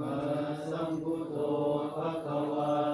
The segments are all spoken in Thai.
มาสัมพุทโธภะคะวา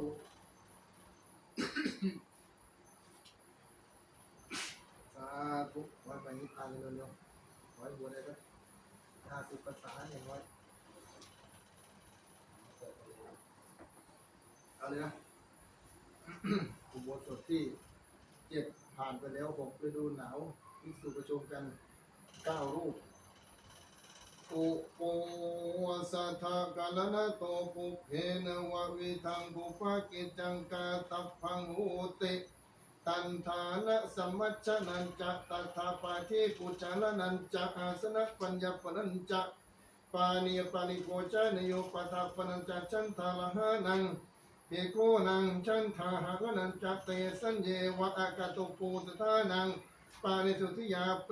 เรียนหัวตุสาธุไว้ไปนิพพานเร็วๆไว้บัวได้ก็ห้าสิบภาษาอย่างน้อยเอาเลยนะอุโบสถที่เจ็ดผ่านไปแล้วหกฤดูหนาวที่สู่ประชุมกันเก้ารูป อุโปสัทธากาลนะโตปุเพนวะวิทังปุปกิจจังกาตัพพังหูติตันฐานะสัมมัชนันจะตถาปาทิปุจานันจะอาสนะปัญญปนันจะปานิยปานิโกจานโยปทาปนันจะจันทาละหานังเพิโกนังชันทาหากนันจัตเตสัญเยวะอากาตุปูตทานังปานิสุทธิยาเป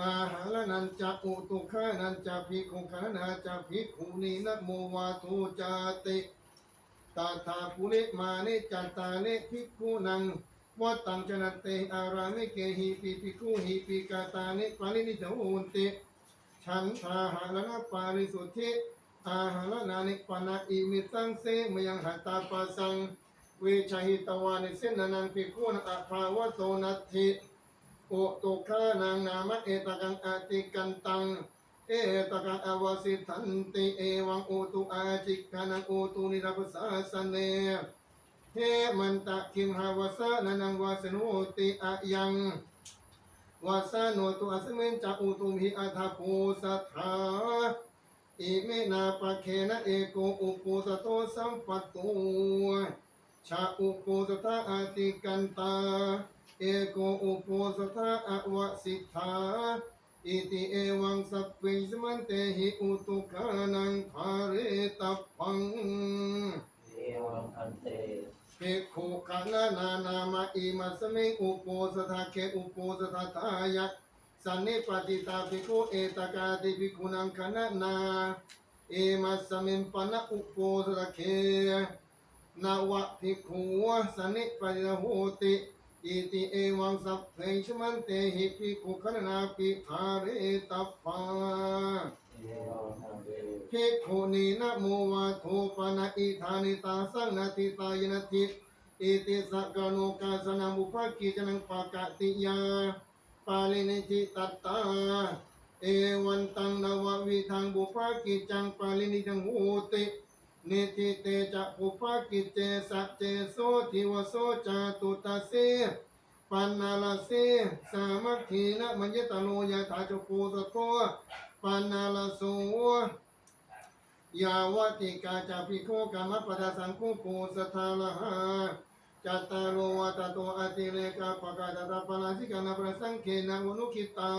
อาหารนันจะอุตุขานันจะภิกขุขานาจะภิกขุนีนะโมวาทูจาติตาถาปุริมานิจัตตานิภิกขุนังวัตตังจนตเตอารามิเกหิปิภิกขุหิปิกาตานิปานินิจโหนติฉันทาหารนะปาริสุทธิอาหารนานิปนาอิมิตังเสมยังหัตตาปัสสังเวชหิตวานิเสนานังปิคุณอภาวะโตนัตถิ โอตุคานังนามะเอตกังอติกันตัง เอตกังอวสิทันติเอวังโอตุอาจิกานังโอตุนิรัพสาสเนเฮมันตะคิมหาวสานันังวาสนุติอะยังวาสาโนตุอสมินจะอุตุมหิอัฏฐภูสัทธาอิเมนาปะเคนะเอโกอุปุสโตสัมปตตุชาอุปุสทาอาติกันตา เอโกอุปุสทาอวสิทธาอิติเอวังสัพเพสมันเตหิอุตุกานังภาเรตัพพังเอวังอันเตภิกขุขณานานามาอิมัสมิงอุปโปสถาเคอุปโปสถาทายะสันนิปติตาภิกขุเอตกาติภิกขุนังขณานาเอมัสมิงปนะอุปโปสถาเคนาวะภิกขุสันนิปติโหติ อิติเอวังสัพเพชมันเตหิภิกขุขณนาปิภาเรตัพพาเอวังอันเตภิกขุนีนะโมวาโทปนะอิธานิตาสังนาทิตายนทิอิติสักกโนกาสนามุภกิจนังปากติยาปาลินิทิตัตตาเอวันตังนววิทังบุภกิจังปาลินิจังโหติ นิทิเตจะบุภกิจเจสัจเจโสทิวโสจาตุตาเสปันนาลาเสสามัคคีนะมัญญตโลยถาจโกสโตปันนาลาโสยาวติกาจาปิโคกามปทาสังคุปูสทาลหาจัตตารโลวัตโตอติเลกาปกาตตาปนาสิกานาประสังเขนะอุนุคิตา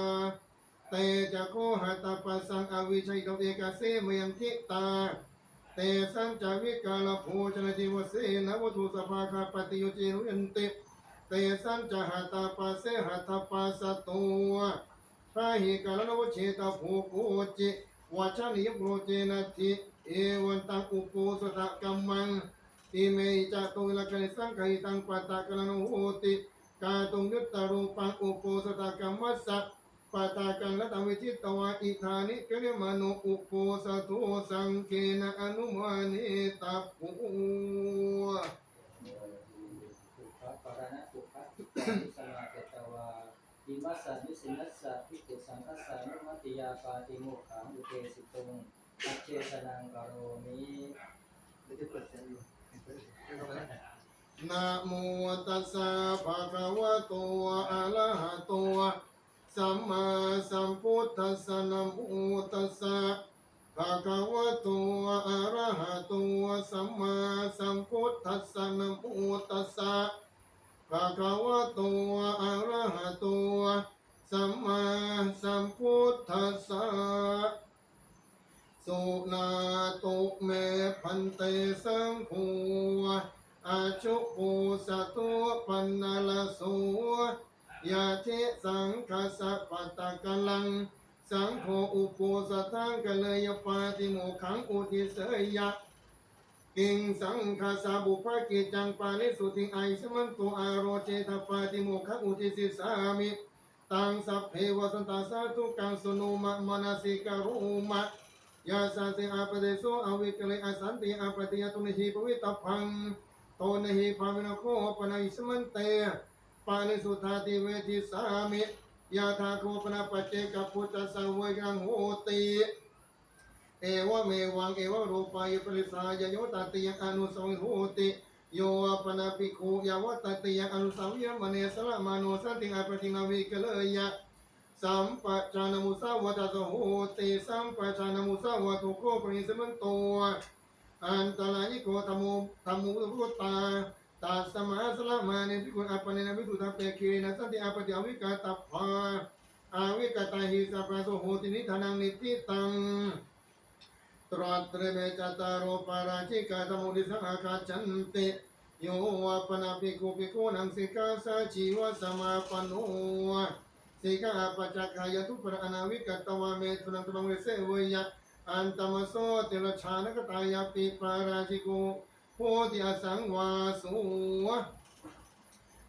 เตจะโคหัตตาปสังอวิชัยตเอกเสมยังทิตา เตสังจาวิกาลโภชนจิวเสนวัตุสภาคาปฏิโยเจรุยันติเตสังจหัตตาปัสเสหัตถปัสสตัวพระหิกาลนวเชตภูโกจิวัชนิยโปรเจนทิเอวันตังอุปโปสตะกัมมังอิเมจตุลกันิสังขิตังปัตตะกะนันโหติกาตุงยุตตารูปังอุปโปสตะกัมมัสสะ ปัตตะกันละตังวิชิตตวะอิธานิกะเนมโนอุปโปสตุสังเกนะอนุมานิตัปปูปารณะปุพพะทิฏฐิสมาเกตวาอิมัสสนิสินัสสะพิกุสังคัสสะนุมติยาปาติโมขังอุเทสิตุงอัจเจสนังกโรมินะโมตัสสะภะคะวะโตอะระหะโต สัมมาสัมพุทธัสสะนะโมตัสสะภะคะวะโตอะระหะโตสัมมาสัมพุทธัสสะนะโมตัสสะภะคะวะโตอะระหะโตสัมมาสัมพุทธัสสะสุนาตุเมพันเตสังโฆอาชุปูสตุปันนลโส ยาเทสังคาสะปัตตะกลัง สังโฆอุปโปสทังกะเลยปาติโมขังอุทิเสยะกิงสังคาสาบุภกิจจังปานิสุติไอสมันตุอารโรเจตปาติโมขังอุทิสิสามิตังสัพเพวสันตาสาธุกังสนุมะมนาสิการุมะยาสาสิอาปเดโสอวิกเลอสันติอาปติยตุนิหิปวิตพังโตนหิภาวินโคปนัยสมันเต ปานิสุทธาติเวทิสามิยาธาโคปนาปัจเจกพุทธสาวยังโหติเอวเมวังเอวรูปายปริสายโยตติยังอนุสวิโหติโยปนาปิโคยาวตติยังอนุสาวิยมเนสละมานุสันติอาปตินาวิกเลยยะสัมปจานมุสาวะตาโสโหติสัมปจานมุสาวะตุโกปริสมันโตอันตรายโกธรรมุธรรมุตุตา ตัสมาสละมานิพิคุณอัปปะเนนะวิสุทธาเปคีนะสันติอาปติอวิกาตัพพาอาวิกาตาหิสัพพะโสโหตินิธานังนิติตังตรัตเตเมจตารโรปาราชิกาธรรมุดิสังอาคาจันติโยวะปนาปิโกปิโกนังสิกาสาชีวะสมาปโนสิกาปัจจกายทุปรอนาวิกตวาเมตุนังตุนังเวเสวยะอันตมโสติรชานกตายาปิปาราชิโก โพธิอสังวาสุ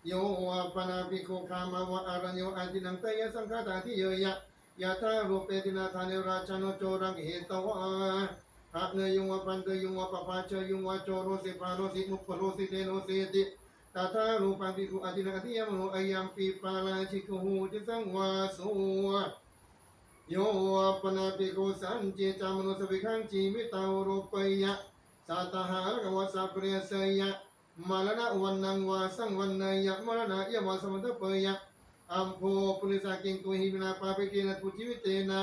โยวะปนาปิโกคามาวะอารัญโยอาตินังเตยสังฆาตาทิเยยะยะทารูปเปตินาธานิราชโนโจรังเหตวะหะเนยุงวะปันเตยุงวะปะปาเชยุงวะโจโรสิปาโรสิมุปโรสิเตโนสิติตถารูปังปิกุอตินาติยมโนอายัมปิปาลาชิกุหูติสังวาสุโยปนาปิกุสันเจจามโนสวิขังจีมิตารูปยะ สัตหารกวาสัพเรสยะมรณะวันนังวาสังวันนยะมรณะยะวาสมัตเปยะอัมโพปุริสากิงตุหิวินาปาปิกินะทุจิวิเตนะ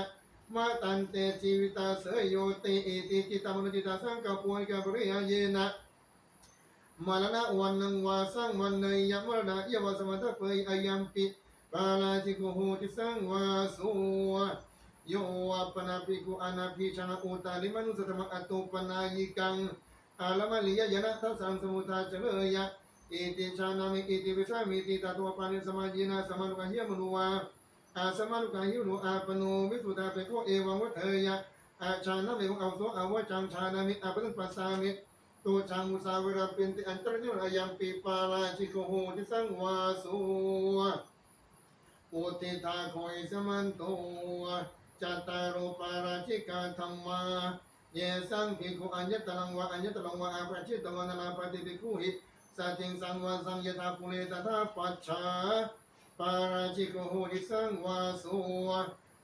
มาตันเตจีวิตาเสยโยเตอิติจิตามนุจิตาสังกปวนกปริยเยนะมรณะวันนังวาสังวันเนยยมรณะยวาสมัตเปยอายัมปิปาลาจิโกุโหติสังวาสุ โยวะปนาปิกุอานาภิชนะอุตาลิมนุสตมอตุปนายิกังอาลมะลิยยนะทัสสังสมุทาเจเลยะอิติชานามิอิติวิสามิติตาตัวปานิสมาจินาสมานุกะเฮียมนุวาอาสมานุกะหิวนุอาปโนวิสุทธาเปโกเอวังวัฏเทยะอาชานะเมวังเอาโสอาวะจังชานามิอาปังปัสสามิตูชังมุสาวราเป็นติอันตรยุอายัมปีปาลาชิโกโหทิสังวาสุอุติตาโคยสมันโต จัตตารโอปาราชิกาธรรมาเยสังภิกขุอัญญตลังวะอัญญตลังวะอาปะชิตวะนาลาปฏิภิกขุหิสัจจิงสังวะสังยตาปุเรตถาปัจฉาปาราชิโกโหทิสังวาสุ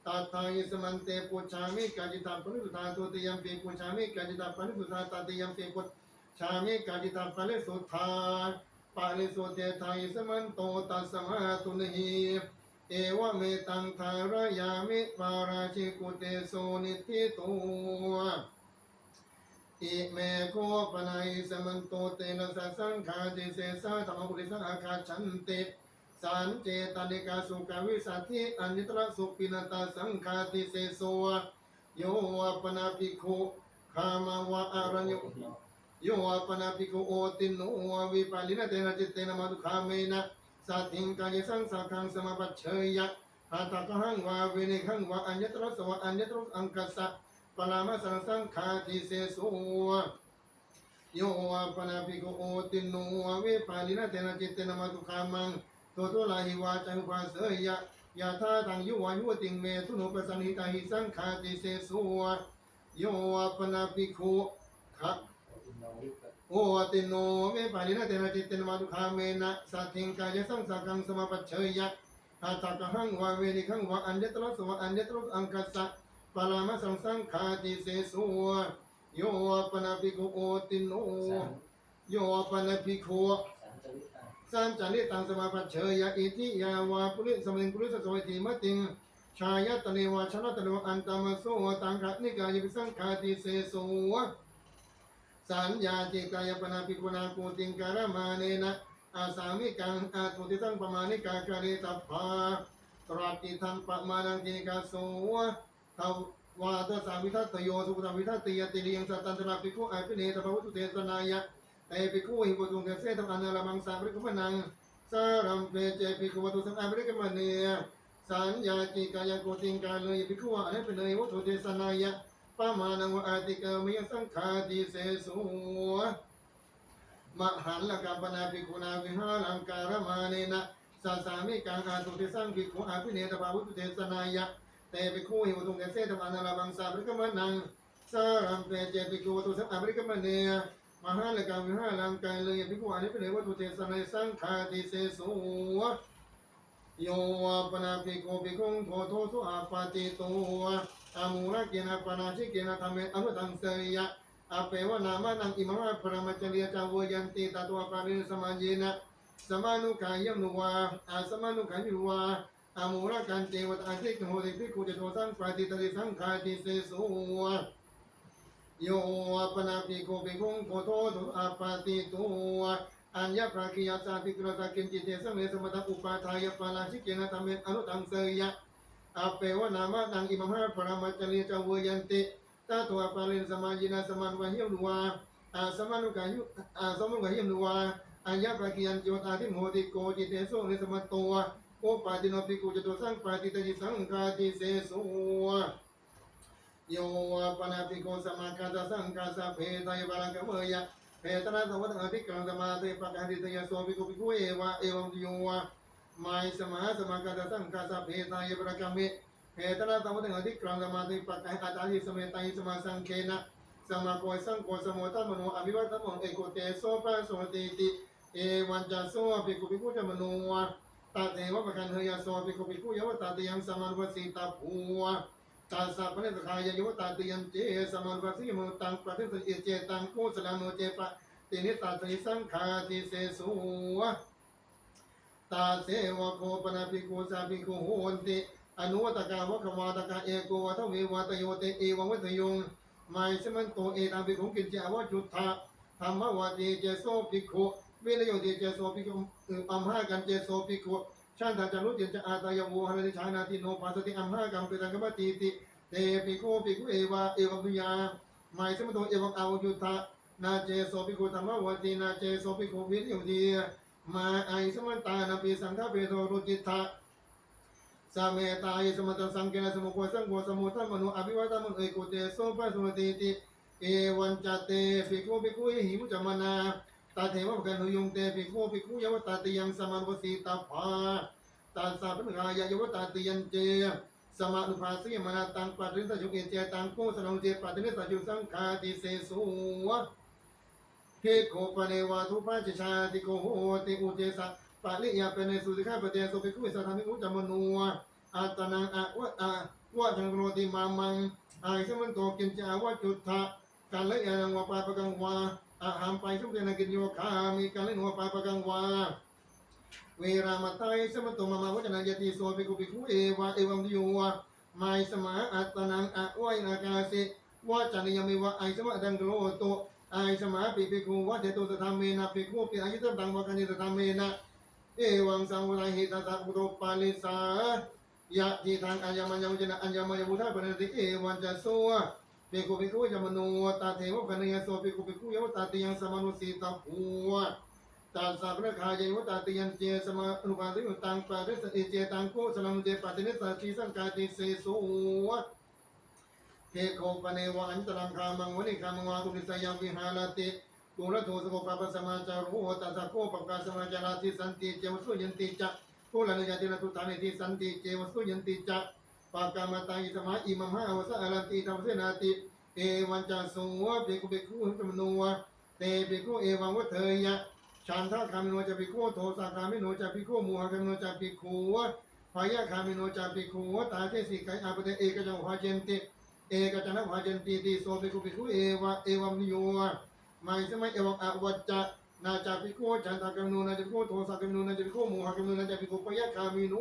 ตัทธายิสมันเตปุชามิกาจิตาปนิสุทธาตุติยัมปีปุชามิกาจิตาปนิสุทธาตติยัมปีปุชามิกาจิตาปนิสุทธาปาลิสุเตทายิสมันโตตัสสมาตุนหิ เอวเมตังทารายามิปาราชิกุเตโสนิทิตัว อิเมโคปนายสมันโตเตนะสสังฆาติเสสะธรรมบุริสังอาคาชันติสันเจตานิกาสุขวิสัทธิอนิตรสุปินตาสังฆาติเสโสโยวปนาภิกขุขามาวะอารัญโยโยวปนาภิกขุโอตินโนวิปาลินะเตนะจิตเตนะมาตุคาเมนะ สัตถิงกายสังสังขังสมาปัจเชยะหาตากหังวาเวเนขังวาอัญญตรสวะอัญญตรอังกัสสะปรามาสังสังคาติเสสุโยวาปนาภิกขุโอติโนเวปาลินาเตนะจิตเตนะมาตุคามังโตโตลาหิวาจังภาเสยะยะธาตังยุวายุติงเมตุโนปสันหิตาหิสังคาติเสสุโยวาปนาภิกขุขะ โอติโนเวปาลินาเตนะจิตเตนะมาตุคาเมนะสัตถิงกายสังสังกังสมาปัจเฉยะอาตากะหังวาเวนิขังวาอัญญตระสวะอัญญตระอังคัสสะปรามาสังสังคาติเสสุโยวาปนาภิกขุโอติโนสังโยปนภิกขุสังจริตังสันจาริตังสมาปัจเฉยอิทิยาวาปุริสมิงปุริสสวัยติมติงชายตเนวาชนะตเนวอันตามโสตังกะนิกายปิสังคาติเสโส สัญญาจิกายปนาภิกขุนาปูติงการมาเนนะอาสามิกังอาตุติสังปมานิกาการิตัพพาตรัติทังปมานังจิกาโสทาวาตสาวิทัตโยสุปตวิทัตติยติเลียงสัตตันตระภิกุอาภิเนตภวุตุเตสนายะเตปิคุหิปุตุงเตเสตังอนาลมังสาบริกุมนังสารัมเปเจปิคุวัตุสังอาบริกมเนสัญญาจิกายโกติงการเลยปิคุวะอเนปเนยวัตุเตสนายะ ปามานังวอาติกามิยสังคาติเสสุมหันละกัปนาปิคุนาวิหารังการมาเนนะสัสามิกังอาตุเตสังปิคุอาภิเนตภาวุตุเตสนายะเตปิคุหิปุตุงเตเสตังอนาลมังสาบริกมนังสารัมเปเจปิคุตุสังอาบริกมเนียมหาละกังวิหารังกายเลยพิกุอานิเป็นวัตุเทศนัยสังขาติเสสุโยวาปนาปิโกปิคงโทโทสุอาปาติตัว อามูระเกนะปนาชิเกนะธรรมเออนุตังเสยะอาเปวนามานังอิมะพระมัจริยจาวยันติตตัวปาริสมาญินะสมานุกายมนุวาอาสมานุกายุวาอามูระกันเจวตอาทิกโหติพิกุจโตสังปาติตติสังขาติเสสุโยอปนาปิโกปิคุงโกโทตุอาปาติตัวะอัญญปราคิยาสาติกรตะกินจิตเตสังเวสมตะอุปาทายปาลาชิเกนะธรรมเมอนุตังเสยะ อาเปวนามาตังอิมหาปรมัจจริยจาวยันติตาตัวปาลินสมายินาสมันวะเหียมนุวาอาสมานุกายุอาสมานุกาเหียมนุวาอัญญปราคิยันจิวตาทิโมติโกจิตเตโสเวสมตัวโอปาติโนปิกุจตุสังปาติตจิสังคาติเสโสโยวาปนาปิโกสมาคาตสังกาสะเพตายบาลังกะเมยะเพตนาสวัตถะภิกขังสมาเตปะกะหิตยะโสภิกขุภิกขุเอวะเอวังโยวะ ไมสมาสมาคาตสังกาสะเพตายบาลังกะเมเพตนาสวัตถะภิกขังสมาเตปะกะหิตาหิสเมตัยสมาสังเคนะสมาโกยสังโกสมุทัมโนอภิวัตมงเอโกเตโสปะโสติติเอวันจัสโสภิกขุภิกขุจมโนวะตาเทวะปะกันเฮยโสภิกขุภิกขุยวะตาเตยังสมานวสิตาภูวะตาสัพพะเนตคายโยตาเตยันเจสมันวสสิโมตังปะเทสเอเจตังโคสลาโมเจปะตินิตาสิสังขาติเสสุวะ ตาเสวะโคปนาภิกขุสาภิกขุโหนติอนุวัตกาวะขวาตกะเอโกวัตเววัตโยเตเอวังวัตยงไมสมันโตเอตังภิกขุกินเจาวะจุตถะธรรมวะเตเจโสภิกขุวิรโยเตเจโสภิกขุอัมหากันเจโสภิกขุชาติจารุเจจะอาตายโวหะริชานาติโนปัสสติอัมหากรรมเปตังกมติติเตปิโกปิโกเอวาเอวังพุยาไมสมโตเอวังอาวุยุทธะนาเจโสปิโกธรรมวัตินาเจโสปิโกวิริยดี มาไอสมันตานาปิสังฆเปโตรุจิตถะสามเมตายสมัตสังเกนสมุโกสังโกสมุทัมมโนอภิวัตมุเอโกเตโสปัสสุติติเอวันจเตปิโกปิโกหิมุจมานาตาเทวะกันหุยงเตปิโคปิคุยวตาติยังสมานวสีตาภาตาสาปนกายยวตาติยันเจสมานุภาสีมนาตังปัตริสจุเกเจตังโกสนองเจปัตริสจุสังคาติเสสุวะ เพโคปเนวาทุปาจิชาติโกโหติอุเจสะปะลิยาเปเนในสุติฆาปเตสุปิคุวิสัทธามิอุจามนัวอาตนังอะวะอาวะจังโรติมามังอายสมันโตกินจาวะจุทธะกันละยานังวะปาปะกังวาอาหามไปชุกเดนกินโยคามีการเล่นหัวปลาปะกังวาเวรามตัยสมตุมามาวัจนายติโสภิกุภิกุเอวะเอวังดิโยวะไมสมาอัตนังอะวายนากาสิวะจันยามิวะไอสมะดังโกรโต ไอสมาปิภิกุวะเทตุสธรรมเมนะภิกุปิอายุตตังวะกันิสธรรมเมนะเอวังสังวะหิตตะปุโตปาลิสายะทิทางอัญญมัญญมุจนะอัญญมัญญมุทาปนติเอวันจะโสปิกุปิกุยมโนตาเทวะกันยโสปิกุปิกุยวตาติยังสมานุสีตาภูวตาสัพพะคายยวตาติยังเจสมานุภาติยุตังปะริสเอเจตังโกสลัมเจปะติเนิสัจจีสังกาติเสโสวะ โคปเนวะอันตรังคามังวนิคามังวาตุนิสยังวิหารติกุลโทสโกปะปะสมาจารุโหตัสสะโกปะกาสมาจาราติสันติเจวสุยันติจะกุลานิยตินะตุตานิติสันติเจวสุยันติจะปากามตาอิสมาอิมัมหาวสะอารันติธรรมเสนาติเอวันจัสโสเปกุเปกุจมโนวะเตเปกุเอวังวะเทยะฉันทะคามิโนจะปิโกโทสะคามิโนจะปิโกโมหะคามิโนจะปิโกวะพายะคามิโนจะปิโกวะตาเทสิกายอาปเตเอกจังวาเจนติ เอกจันทวาจันติติโสภิกขุภิกขุเอวะเอวัมนิโยไม่สมัยเอวังอวัจจะนาจาภิกุจันทกัมนุนาจาภิกุโทสะกัมนุนาจาภิกุโมหะกัมนุนาจาภิกุปยะคามิโน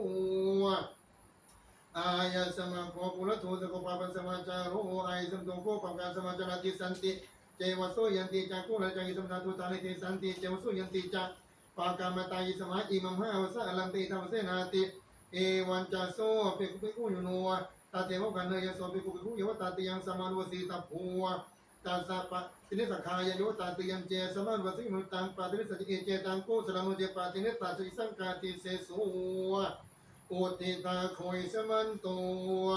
อายะสมาโคปุระโทสะโกปะปัสสมาจารุอายสมโตโกปังการสมาจาราติสันติเจวะโสยันติจักุระจักิสมนาทุตานิติสันติเจวะโสยันติจักปากามตายิสมาอิมัมหาวสะอลังติธรรมเสนาติเอวันจัสโสภิกขุภิกขุยุโน ตาเทวกันเนยโสภิกขุภิกขุโยวตาติยังสมานวสีตาภูวตาสะปะตินิสักขายโยตาติยังเจสมานวสีมุตังปาตินิสัจเอเจตังโกสลามุเจปาตินิตาสิสังกาติเสสุวะอุติตาโคยสมันตัว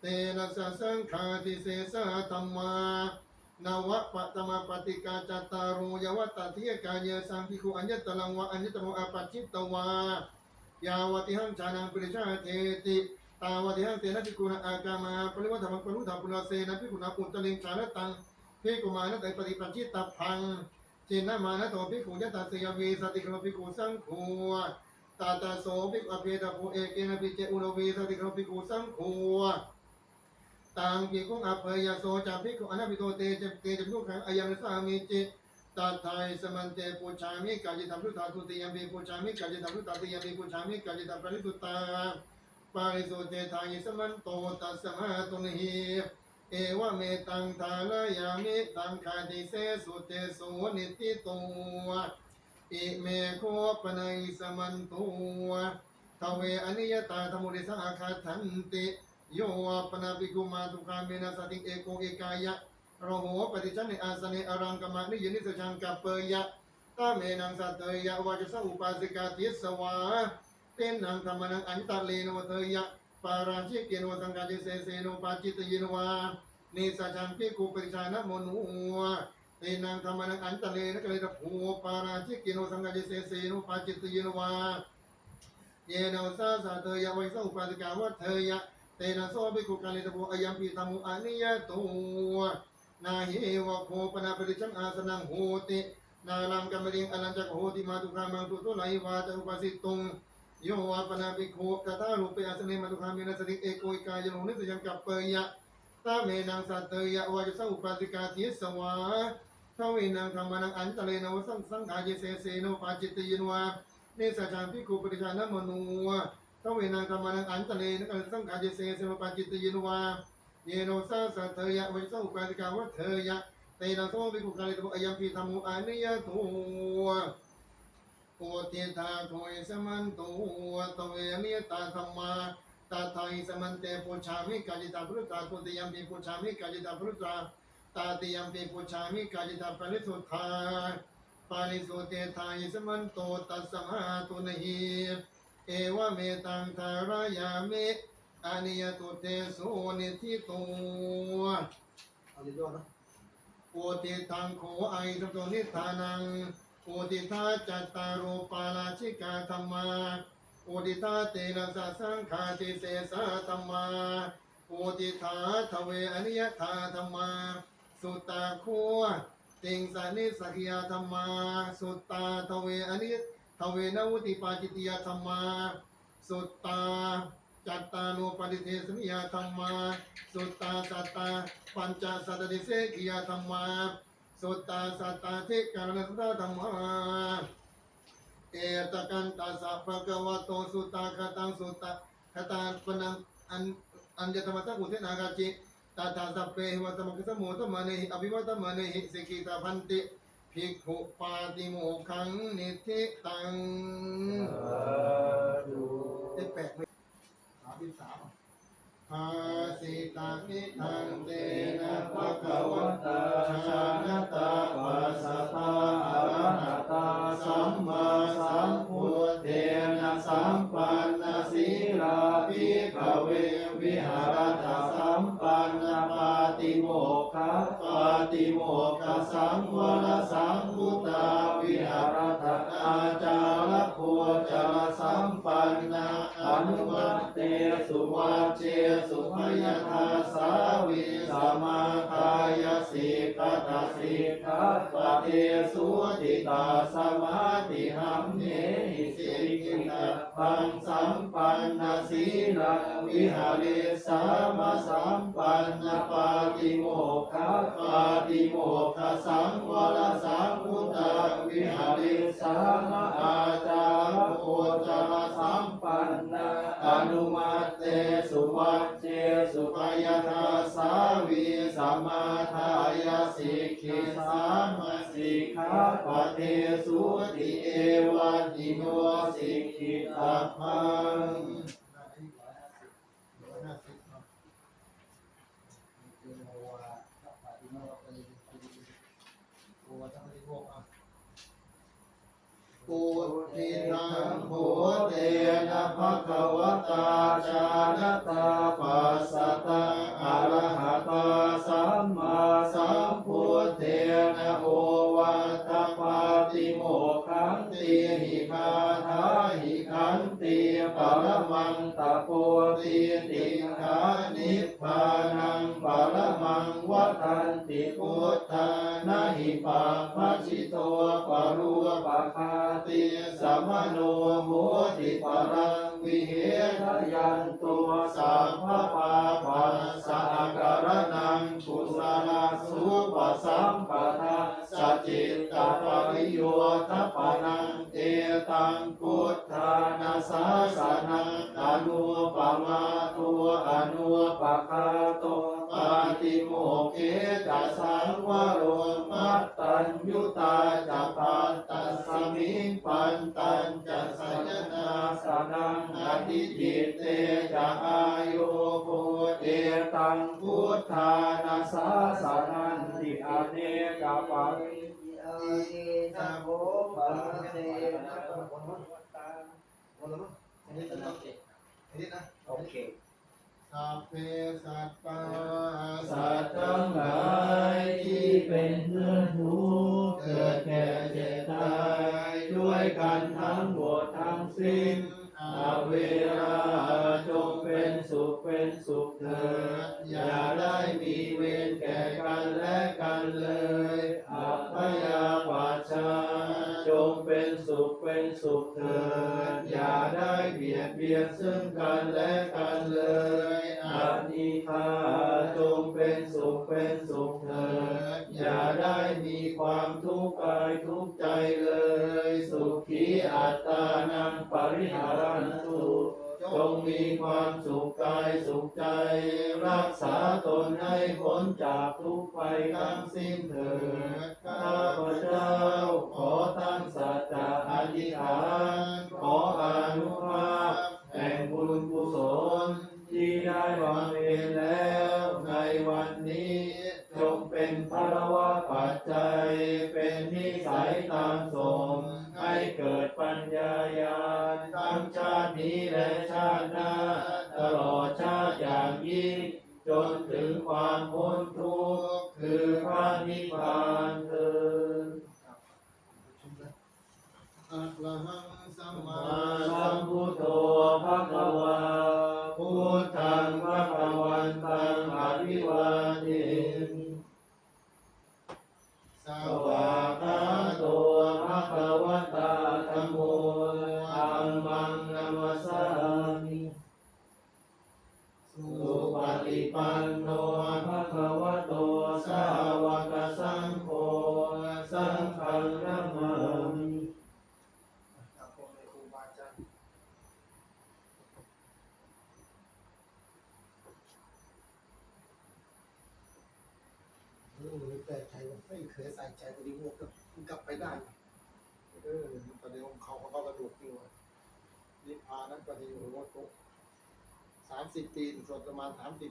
เตนะสะสังคาติเสสะธรรมานวะปะตมปฏิกาจตารุยวตติยกายเยสังภิกขุอัญญตลังวะอัญญตโมอปัจจิตตวายาวติหังชานังปริชาเทติ ตาวติหังเตนะพิกุณอากามาปริวัติมังปรุธาปุระเสนะพิกุณาปุตตะลิงสารตังพิกุมานะไตปฏิปัจจิตาพังเจนนามานะโตพิกุยะตัสยาวีสติกรพิกุสังโฆตาตาโสภิกอภิตาภูเอเกนะพิเจอุโรวีสติกรพิกุสังโฆตังพิกุอภยโสจาพิกุอนาภิโตเตเจเตจมุขังอายังสามิจิตาไทยสมันเตปุชามิกาจิตัมพุทธาตุติยัมปิปุชามิกาจิตัมพุทธาติยัมปิปุชามิกาจิตัมปริสุตตา ปาริสุเตทายสมันโตตัสมาตุนหิเอวะเมตังทาลายามิตังคาติเสสุเตโสนิติตัวอิเมโคปนัยสมันตัวทเวอนิยตาธรรมุริสังอาคาทันติโยปนาปิกุมาตุคาเมนะสติเอโกเอกายะโรโหปฏิจันเนอาสเนอรังกมานิยนิสชังกัปเปยะตาเมนังสัตเตยะวาจสอุปาสิกาติสวา เป็นนางธรรมนังอันตะเลนวเทยะปาราชิเกนวสังกาจเสเสโนปาจิตยินวานิสัจังพิกุปิชานะโมนุวะเป็นนางธรรมนังอันตะเลนกะเลตะภูปาราชิเกนวสังกาจเสเสโนปาจิตยินวาเยนวสาสะเทยะไวสอุปาติกาวัฏเทยะเตนะโสภิกขุกาลิตะภูอายัมปิตามุอานิยตุนาหิวะโคปนาปริชังอาสนังโหตินาลังกัมมริงอนันจักโหติมาตุคามังตุตุไลวาจะอุปสิตุง โยวาปนาปิโคกตาลูปอาสเนมาตุคามินาสติเอโกยกายโลนิสยังกับเปยะตาเมนังสัตเตยะวาจสอุปาติกาทิสวาทวินังธรรมานังอันตะเลนวสังสังขายเสเสโนปาจิตยินวาเนสจามพิโคปริชานมนูทวินังธรรมานังอันตะเลนสังขายเสเสโนปาจิตยินวาเยโนสาสัตเตยะวาจสอุปาติกาวัฏเทยะเตนะโสภิกขุกาลิโตอายัมพีธรรมุอานิยตุ โอติทาโทยสมันตุตเวนิตาธรรมาตาไทยสมันเตปุชามิกาจิตาพุทธาตุติยัมปิปุชามิกาจิตาพุทธาตาติยัมปิปุชามิกาจิตาปริสุทธาปาริสุเตทายสมันโตตัสสมาตุนหิเอวะเมตังทารายามิอานิยตุเตโสนิทิตัวเอาเรียบๆนะโอติทังโขไอทุตนิทานังโอติทาจัตตารุปาราชิกาธรรมาโอติทาเตนะสะสังฆาติเสสะธรรมาโอติทาทเวอนิยธาธรรมาสุตตาโคติงสานิสักยาธรรมาสุตตาทเวอนิทเวนวุติปาจิตยธรรมาสุตตาจัตตานุปฏิเทสมิยาธรรมา สุตตาสัตตาปัญจสัตติเสกิยาธรรมา สุตตาสัตตาเทการณสัตธรรมาเอตกันตัสสะภะคะวะโตสุตตาคตังสุตตาคตาปนังอันอัญญตมัตตะอุเทนากาจิตาตาสัพเพหิวัตมังคสมุตมะเนหิอภิวัตมะเนหิสิกิตาพันติภิกขุปาติโมกขังนิธิตังได้แปดไหมสามเป็นสาม ภาสิตังนิทังเตนะภะคะวะตาชาณตาปัสสะตาอะรหะตาสัมมาสัมพุทเทนะสัมปันนะสีลาภิกเววิหารตสัมปันนะปาติคสังวรสังพุตาวิหารตอาจา สามาสัมปันนปาติโมกขปาติโมกขสังวรสังพุตาวิหาริสามาอาจารโคจรสัมปันนาอนุมัตเตสุวัจเจสุปยทาสาวีสัมมาทายสิกขิสามาสิกขาปะเทสุติเอวันติโนสิกขิตาพัง ร้อยห้าสิบครับ เจโนวาทัพพาติโนปริปุริ โอ้ทั้งที่พวกอะ ปูทินังโหเตนะภะคะวะตาจานตาปัสสะตะอะระหะตาสัมมาสัมพุทเทนะโอวัต ปาติโมขันติหิคาทาหิขันติปรมังตะโพติติขานิพานังปรมังวัฏันติพุทธานะหิปะพัชิโตปรุปะคาติสัมโนโหติปรังวิเหทยันตัวสัมภปาปัสสะการนังกุศลสุปสัมปทา สจิตตปริโยทัปนังเอตังพุทธานาสาสนังอนุปมาตัวอนุปคาโตปาติโมกเขจะสังวโรมัตตัญยุตาจะปันตัสสมิงปันตัญจะสัญนาสนังอธิจิตเตจะอายุโก เอตังพุทธานาสาสนันติอเนกปังนะโมปะเตนะวันละมั้งอันนี้นะอันนี้นะโอเคสัพเพสัตตาสัตว์ทั้งหลายที่เป็นเพื่อนทุกเกิดแก่เจ็บตายด้วยกันทั้งหมดทั้งสิ้นอเวราจง เป็นสุขเถิดอย่าได้มีเวรแก่กันและกันเลยอัพยาปัชาจงเป็นสุขเป็นสุขเถิดอย่าได้เบียดเบียนซึ่งกันและกันเลยอานิคาจงเป็นสุขเป็นสุขเถิดอย่าได้มีความทุกข์กายทุกข์ใจเลย สุขีอัตตานังปริหารันต จงมีความสุขกายสุขใจ รักษาตนให้พ้นจากทุกข์ไปทั้งสิ้นเถิดข้าพเจ้าขอตั้งสัจจะอธิษฐานขอ ระนิพานเถิดอะระหังสัมมาสัมพุทโธภะคะวะพุทธัง 说他妈咱们这